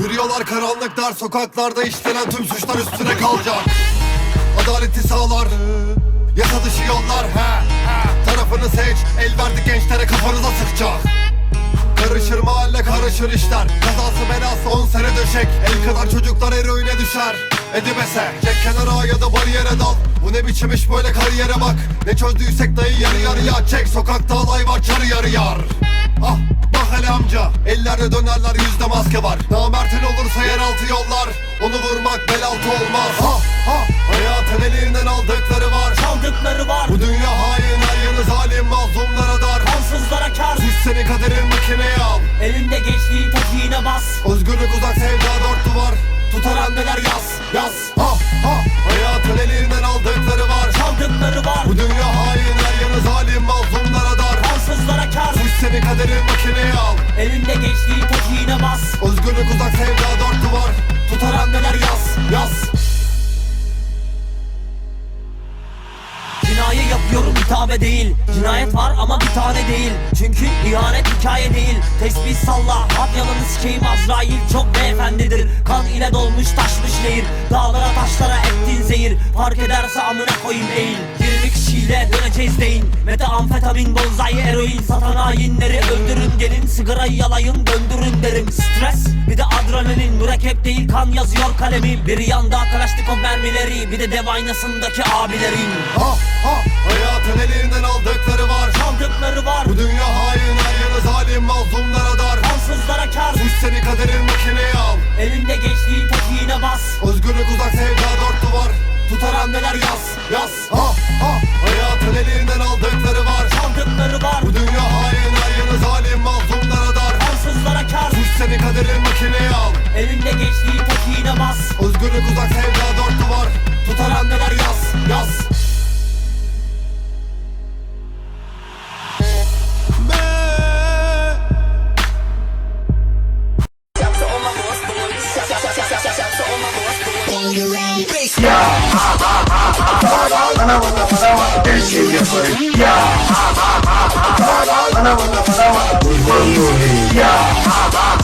Yaşıyorlar karanlıklar sokaklarda işlenen tüm suçlar üstüne kalacak. Adaleti sağlar Yasa dışı yollar he. Tarafını seç El verdik gençlere kafanıza sıkacak. Karışır mahalle karışır işler. Kazası belası on sene döşek. El kadar çocuklar eroine düşer. Edibese Çek kenara ya da bariyere dal. Bu ne biçim iş böyle kariyere bak. Ne çözdüysek dayı yarı yarıya Çek. Sokakta alay var çarı yarı yar. Ah hele amca. Ellerde dönerler yüzde maske var. Namertin olursa yeraltı yollar. Onu vurmak bel altı olmaz. Ha ha. Hayatın elinden aldıkları var. Çaldıkları var. Bu dünya hain her yanı zalim mazlumlara dar. Kansızlara kar. Suç seni kaderin makineye al Elinde gençliğin tekiğine bas. Özgürlük uzak sevda dört duvar. Tutar anneler yaz yaz. Ha ha. Hayatın elinden aldıkları var. Çaldıkları var. Bu dünya seni kaderin makineye al. Elinde gençliğin tekiğine bas Özgürlük uzak sevda dört duvar. Tutar anneler yaz yaz. Cinayı yapıyorum hitabe değil. Cinayet var ama bir tane değil. Çünkü ihanet hikaye değil. Tesbih salla Hat yalanı sikeyim. Azrail çok beyefendidir. Kan ile dolmuş taşmış nehir. Dağlara taşlara ettin zehir Fark ederse amına koyayım eğil 20 kişiyle döneceğiz deyin Meta amfetamin bonzai eroin. Satan hainleri öldürün gelin Sigarayı yalayın döndürün derim. Stres bir de adrenalin. Mürekkep değil kan yazıyor kalemim. Bir yanda kalaşnikov mermileri Bir de dev aynasındaki abilerin Ha ha Hayatın elinden aldıkları var. Çaldıkları var. Bu dünya hain her yanı zalim mazlumlara dar. Kansızlara kar. Suç seni kaderin makineye al. Elinde gençliğin duvar Tutar anneler yaz yaz. Ha ha. Hayatın elinden aldıkları var. Çaldıkları var. Bu dünya hain her yanı zalim mazlumlara dar Kansızlara kar. Suç seni kaderin makineye al. Elinde gençliğin tekiğine bas. Özgürlük uzak sevda dört duvar. Tutar anneler yaz yaz Yeah.